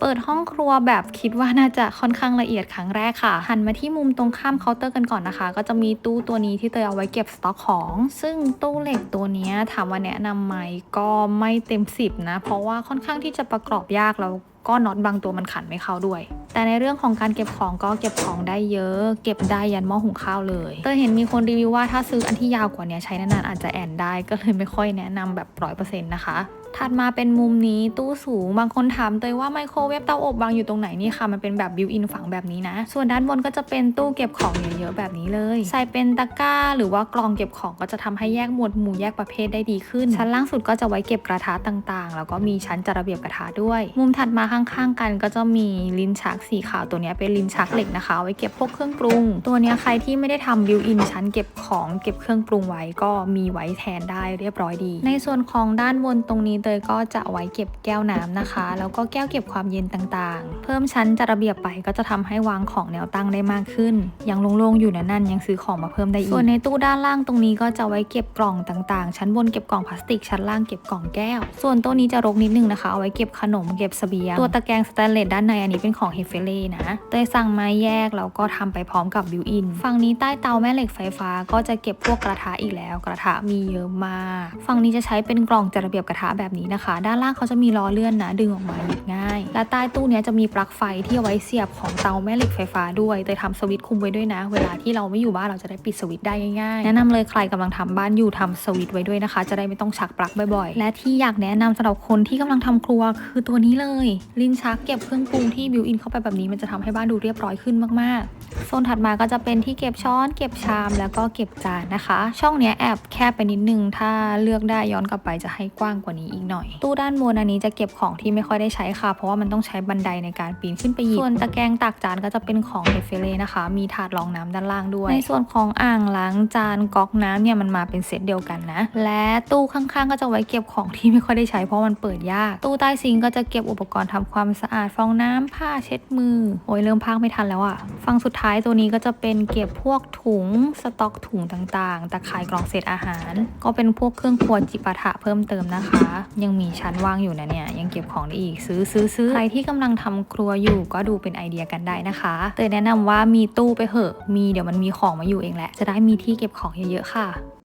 เปิดห้องครัวแบบคิดว่าน่าจะค่อนข้างละเอียดครั้งแรกค่ะ หันมาที่มุมตรงข้ามเคาน์เตอร์กันก่อนนะคะ ก็จะมีตู้ตัวนี้ที่เตยเอาไว้เก็บสต็อกของ ซึ่งตู้เหล็กตัวนี้ถามว่าแนะนำไหมก็ไม่เต็มสิบนะ เพราะว่าค่อนข้างที่จะประกอบยากแล้วก็น็อตบางตัวมันขันไม่เข้าด้วย แต่ในเรื่องของการเก็บของก็เก็บของได้เยอะ เก็บได้ยันหม้อหุงข้าวเลย เตยเห็นมีคนรีวิวว่าถ้าซื้ออันที่ยาวกว่านี้ใช้นานๆอาจจะแอนได้ ก็เลยไม่ค่อยแนะนำแบบร้อยเปอร์เซ็นต์นะคะ ถัดมาเป็นมุมนี้ตู้สูง บางคนถามเตยว่าไมโครเวฟเตาอบวางอยู่ตรงไหนนี่ค่ะมันเป็นแบบบิวอินฝังแบบนี้นะ ส่วนด้านบนก็จะเป็นตู้เก็บของเยอะๆแบบนี้เลย ใส่เป็นตะกร้า หรือว่ากล่องเก็บของก็จะทำให้แยกหมวดหมู่แยกประเภทได้ดีขึ้น ชั้นล่างสุดก็จะไว้เก็บกระทะต่างๆ แล้วก็มีชั้นจัดระเบียบกระทะด้วย มุมถัดมาข้างๆกันก็จะมีลิ้นชักสีขาวตัวนี้เป็นลิ้นชักเหล็กนะคะไว้เก็บพวกเครื่องปรุง ตัวนี้ใครที่ไม่ได้ทำบิวอินชั้นเก็บของเก็บเครื่องปรุงไว้ก็มีไว้แทนได้เรียบร้อยดี ในส่วนของด้านบนตรงนี้เตยก็จะไว้เก็บแก้วน้ำนะคะ แล้วก็แก้วเก็บความเย็นต่างๆ เพิ่มชั้นจัดระเบียบไปก็จะทำให้วางของแนวตั้งได้มากขึ้น ยังโล่งๆอยู่นะนั่นยังซื้อของมาเพิ่มได้อีก ส่วนในตู้ด้านล่างตรงนี้ก็จะไว้เก็บกล่องต่างๆ ชั้นบนเก็บกล่องพลาสติก ชั้นล่างเก็บกล่องแก้ว ส่วนตัวนี้จะรกนิดนึงนะคะ เอาไว้เก็บขนมเก็บเสบียง ตัวตะแกรงสแตนเลสด้านในอันนี้เป็นของเฮฟเฟเล่นะ เตยสั่งมาแยกแล้วก็ทำไปพร้อมกับบิวอิน ฝั่งนี้ใต้เตาแม่เหล็กไฟฟ้าก็จะเก็บพวกกระทะอีกแล้ว กระทะมีเยอะมาก ฝั่งนี้จะใช้เป็นกล่องจัดระเบียบกระทะแบบนี้นะคะ ด้านล่างเขาจะมีล้อเลื่อนนะ ดึงออกมาหยิบง่าย และใต้ตู้นี้จะมีปลั๊กไฟที่เอาไว้เสียบของเตาแม่เหล็กไฟฟ้าด้วยเตยทำสวิตช์คุมไว้ด้วยนะ เวลาที่เราไม่อยู่บ้านเราจะได้ปิดสวิตช์ได้ง่ายๆ แนะนำเลยใครกำลังทำบ้านอยู่ทำสวิตช์ไว้ด้วยนะคะ จะได้ไม่ต้องชักปลั๊กบ่อยๆ และที่อยากแนะนำสำหรับคนที่กำลังทำครัวคือตัวนี้เลย ลิ้นชักเก็บเครื่องปรุงที่บิวอินเข้าไปแบบนี้มันจะทำให้บ้านดูเรียบร้อยขึ้นมากๆโซนถัดมาก็จะเป็นที่เก็บช้อน เก็บชามแล้วก็เก็บจานนะคะ ช่องนี้แอบแคบไปนิดนึงถ้าเลือกได้ย้อนกลับไปจะให้กว้างกว่านี้อีกหน่อย ตู้ด้านบนอันนี้จะเก็บของที่ไม่ค่อยได้ใช้ค่ะ เพราะว่ามันต้องใช้บันไดในการปีนขึ้นไปหยิบส่วนตะแกรงตักจานก็จะเป็นของเฮฟเฟเล่นะคะ มีถาดรองน้ำด้านล่างด้วย ในส่วนของอ่างล้างจานก๊อกน้ำเนี่ยมันมาเป็นเซตเดียวกันนะ และตู้ข้างๆ ก็จะไว้เก็บของที่ไม่ค่อยได้ใช้เพราะมันเปิดยาก ตู้ใต้ซิงก์ก็จะเก็บอุปกรณ์ทำความสะอาดฟองน้ำผ้าเช็ดมือโอ้ยเริ่มพากไม่ทันแล้วอะฝั่งสุดท้ายตัวนี้ก็จะเป็นเก็บพวกถุงสต็อกถุงต่างๆตะข่ายกล่องเศษอาหาร ก็เป็นพวกเครื่องครัวจิปาถะเพิ่มเติมนะคะยังมีชั้นว่างอยู่นะเนี่ย ยังเก็บของได้อีกซื้อซื้อซื้อใครที่กำลังทำครัวอยู่ก็ดูเป็นไอเดียกันได้นะคะเตยแนะนำว่ามีตู้ไปเหอะ มีเดี๋ยวมันมีของมาอยู่เองแหละ จะได้มีที่เก็บของเยอะๆค่ะ